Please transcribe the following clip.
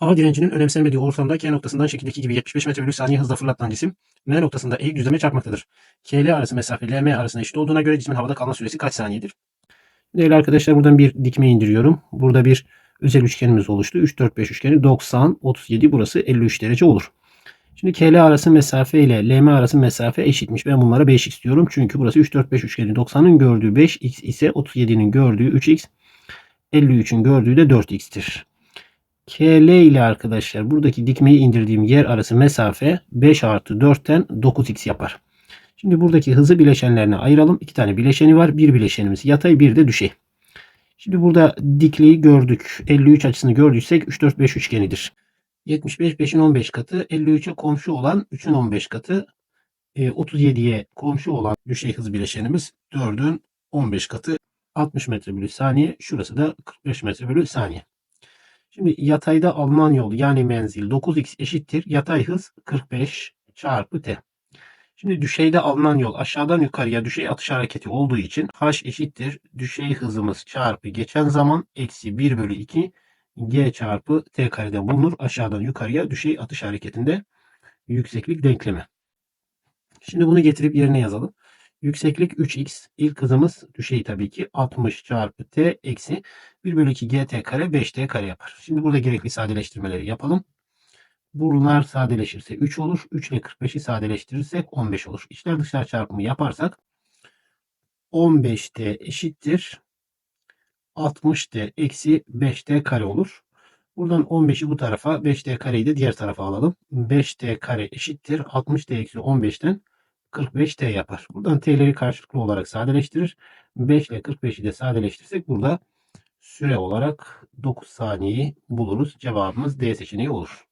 Hava direncinin önemsenmediği ortamda K noktasından şekildeki gibi 75 metre bölü saniye hızla fırlatılan cisim M noktasında eğik düzleme çarpmaktadır. K ile arası mesafe LM arasında eşit olduğuna göre cismin havada kalma süresi kaç saniyedir? Değerli arkadaşlar buradan bir dikme indiriyorum. Burada bir özel üçgenimiz oluştu. 3, 4, 5 üçgeni 90, 37 burası 53 derece olur. Şimdi K ile arası mesafe ile LM arası mesafe eşitmiş. Ben bunlara 5x diyorum. Çünkü burası 3, 4, 5 üçgeni 90'ın gördüğü 5x ise 37'nin gördüğü 3x, 53'ün gördüğü de 4x'tir. KL ile arkadaşlar buradaki dikmeyi indirdiğim yer arası mesafe 5 artı 4'ten 9x yapar. Şimdi buradaki hızı bileşenlerine ayıralım. İki tane bileşeni var. Bir bileşenimiz yatay bir de düşey. Şimdi burada dikliği gördük. 53 açısını gördüysek 3 4 5 üçgenidir. 75 5'in 15 katı 53'e komşu olan 3'ün 15 katı e, 37'ye komşu olan düşey hız bileşenimiz 4'ün 15 katı 60 metre bölü saniye. Şurası da 45 metre bölü saniye. Şimdi yatayda alınan yol yani menzil 9x eşittir. Yatay hız 45 çarpı t. Şimdi düşeyde alınan yol aşağıdan yukarıya düşey atış hareketi olduğu için h eşittir. Düşey hızımız çarpı geçen zaman eksi 1 bölü 2 g çarpı t karede bulunur. Aşağıdan yukarıya düşey atış hareketinde yükseklik denklemi. Şimdi bunu getirip yerine yazalım. Yükseklik 3x. İlk hızımız düşey tabii ki 60 çarpı t eksi 1 bölü 2 gt kare 5t kare yapar. Şimdi burada gerekli sadeleştirmeleri yapalım. Bunlar sadeleşirse 3 olur. 3 ile 45'i sadeleştirirsek 15 olur. İçler dışlar çarpımı yaparsak 15t eşittir. 60t eksi 5t kare olur. Buradan 15'i bu tarafa 5t kareyi de diğer tarafa alalım. 5t kare eşittir. 60t eksi 15'ten 45t yapar. Buradan t'leri karşılıklı olarak sadeleştirir. 5 ile 45'i de sadeleştirirsek burada süre olarak 9 saniyeyi buluruz. Cevabımız D seçeneği olur.